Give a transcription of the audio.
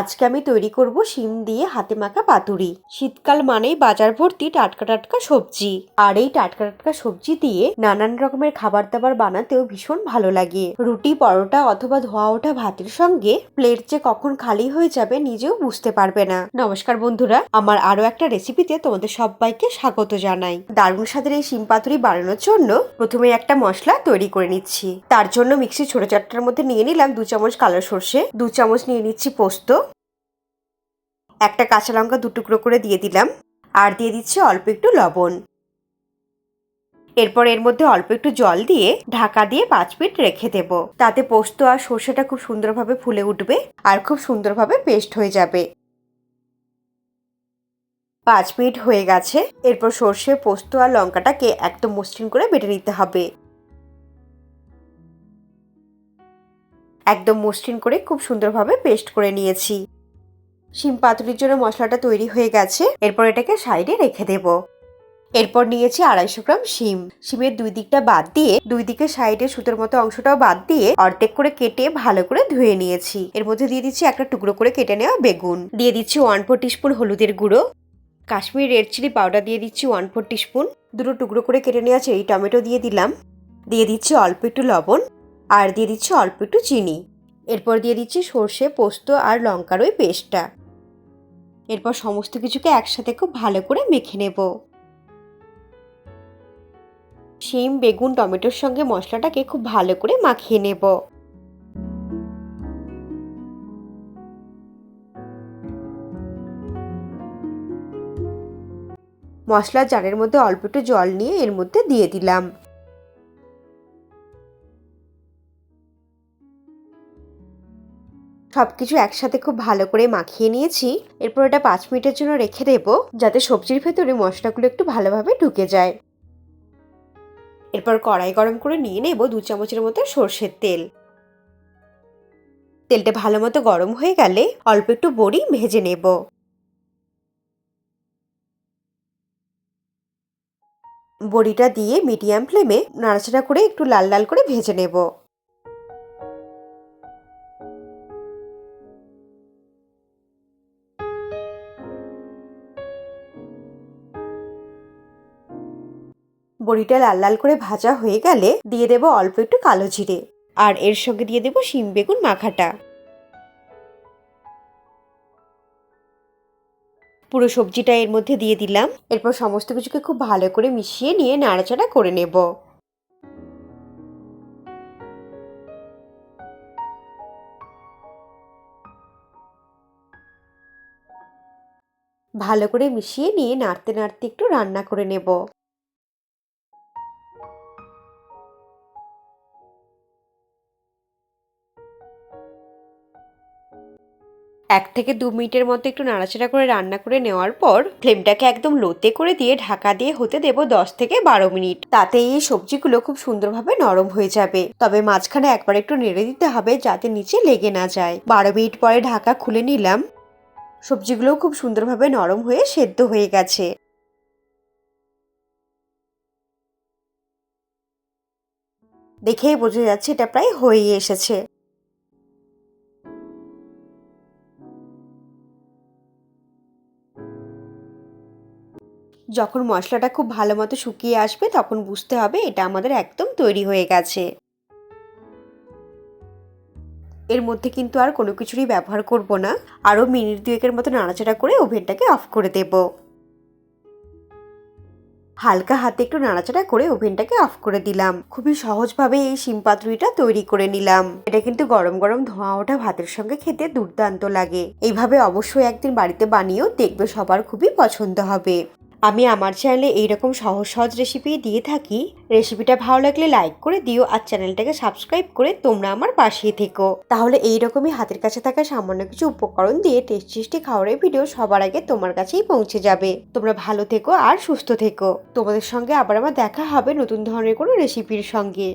আজকে আমি তৈরি করব শিম দিয়ে হাতে মাখা পাতুরি। শীতকাল মানেই বাজার ভর্তি টাটকা টাটকা সবজি। আর এই টাটকা টাটকা সবজি দিয়ে নানান রকমের খাবার দাবার বানাতেও ভীষণ ভালো লাগে। রুটি, পরোটা অথবা ধোয়া ওঠা ভাতের সঙ্গে প্লেট যে কখন খালি হয়ে যাবে নিজেও বুঝতে পারবে না। নমস্কার বন্ধুরা, আমার আরও একটা রেসিপিতে তোমাদের সবাইকে স্বাগত জানাই। দারুণ স্বাদের এই শিম পাতুরি বানানোর জন্য প্রথমে একটা মশলা তৈরি করে নিচ্ছি। তার জন্য মিক্সি ছোট চারটার মধ্যে নিয়ে নিলাম দু চামচ কালো সর্ষে, দু চামচ নিয়ে নিচ্ছি পোস্ত একটা কাঁচা লঙ্কা টুকরো করে দিয়ে দিলাম, আর দিয়ে দিচ্ছি অল্প একটু লবণ। এরপর এর মধ্যে অল্প একটু জল দিয়ে ঢাকা দিয়ে পাঁচ মিনিট রেখে দেব। তাতে পোস্ত আর সর্ষেটা খুব সুন্দরভাবে ফুলে উঠবে আর খুব সুন্দরভাবে পেস্ট হয়ে যাবে। পাঁচ মিনিট হয়ে গেছে, এরপর সর্ষে, পোস্ত আর লঙ্কাটাকে একদম মসৃণ করে বেটে নিতে হবে। একদম মসৃণ করে খুব সুন্দরভাবে পেস্ট করে নিয়েছি। শিম পাতুরির জন্য মশলাটা তৈরি হয়ে গেছে। এরপর এটাকে সাইডে রেখে দেব। এরপর নিয়েছি আড়াইশো গ্রাম শিম। শিমের দুই দিকটা বাদ দিয়ে, দুই দিকে সাইডে সুতোর মতো অংশটাও বাদ দিয়ে অর্ধেক করে কেটে ভালো করে ধুয়ে নিয়েছি। এর মধ্যে দিয়ে দিচ্ছি একটা টুকরো করে কেটে নেওয়া বেগুন। দিয়ে দিচ্ছি ওয়ান ফোর টিস্পুন হলুদের গুঁড়ো। কাশ্মীর রেড চিলি পাউডার দিয়ে দিচ্ছি ওয়ান ফোর টিস্পুন। দুটো টুকরো করে কেটে নেওয়া চেরি টমেটো দিয়ে দিলাম। দিয়ে দিচ্ছি অল্প একটু লবণ আর দিয়ে দিচ্ছি অল্প একটু চিনি। এরপর দিয়ে দিচ্ছি সর্ষে, পোস্ত আর লঙ্কার ওই পেস্টটা। এরপর সমস্ত কিছুকে একসাথে খুব ভালো করে মেখে নেব। শিম, বেগুন, টমেটোর সঙ্গে মশলাটাকে খুব ভালো করে মাখিয়ে নেব। মশলা জারের মধ্যে অল্প একটু জল নিয়ে এর মধ্যে দিয়ে দিলাম। সবকিছু একসাথে খুব ভালো করে মাখিয়ে নিয়েছি। এরপর এটা পাঁচ মিনিটের জন্য রেখে দেব, যাতে সবজির ভেতরে মশলাগুলো একটু ভালোভাবে ঢুকে যায়। এরপর কড়াই গরম করে নিয়ে নেব দু চামচের মতো সর্ষের তেল। তেলটা ভালো মতো গরম হয়ে গেলে অল্প একটু বড়ি ভেজে নেব। বড়িটা দিয়ে মিডিয়াম ফ্লেমে নাড়াচাড়া করে একটু লাল লাল করে ভেজে নেব। বড়িটা লাল লাল করে ভাজা হয়ে গেলে দিয়ে দেব অল্প একটু কালো জিরে। আর এর সঙ্গে দিয়ে দেব শিম বেগুন মাখাটা। পুরো সবজিটা এর মধ্যে দিয়ে দিলাম। এরপর সমস্ত কিছুকে খুব ভালো করে মিশিয়ে নিয়ে নাড়াচাড়া করে নেব। ভালো করে মিশিয়ে নিয়ে নাড়তে নাড়তে একটু রান্না করে নেব। এক থেকে দু মিনিটের মতো একটু নাড়াচাড়া করে রান্না করে নেওয়ার পর ফ্লেমটাকে একদম লোতে করে দিয়ে ঢাকা দিয়ে হতে দেব দশ থেকে বারো মিনিট। তাতে এই সবজিগুলো খুব সুন্দরভাবে নরম হয়ে যাবে। তবে মাঝখানে একবার একটু নেড়ে দিতে হবে যাতে নিচে লেগে না যায়। বারো মিনিট পরে ঢাকা খুলে নিলাম। সবজিগুলো খুব সুন্দরভাবে নরম হয়ে সেদ্ধ হয়ে গেছে। দেখেই বোঝা যাচ্ছে এটা প্রায় হয়েই এসেছে। যখন মশলাটা খুব ভালো মতো শুকিয়ে আসবে, তখন বুঝতে হবে এটা আমাদের একদম তৈরি হয়ে গেছে। এর মধ্যে কিন্তু আর কোনো কিছুরই ব্যবহার করব না। আরও মিনিট দুয়েকের মতো নাড়াচাড়া করে ওভেনটাকে অফ করে দেব। হালকা হাতে একটু নাড়াচাড়া করে ওভেনটাকে অফ করে দিলাম। খুবই সহজভাবে এই শিম পাতুরিটা তৈরি করে নিলাম। এটা কিন্তু গরম গরম ধোঁয়া ওঠা ভাতের সঙ্গে খেতে দুর্দান্ত লাগে। এইভাবে অবশ্যই একদিন বাড়িতে বানিয়েও দেখবে সবার খুবই পছন্দ হবে। আমি আমার চ্যানেলে এইরকম সহজ সহজ রেসিপি দিয়ে থাকি। রেসিপিটা ভালো লাগলে লাইক করে দিও আর চ্যানেলটাকে সাবস্ক্রাইব করে তোমরা আমার পাশেই থেকো। তাহলে এইরকমই হাতের কাছে থাকা সামান্য কিছু উপকরণ দিয়ে টেস্ট টেস্টি খাওয়ারের ভিডিও সবার আগে তোমার কাছেই পৌঁছে যাবে। তোমরা ভালো থেকো আর সুস্থ থেকো। তোমাদের সঙ্গে আবার আমার দেখা হবে নতুন ধরনের কোনো রেসিপির সঙ্গে।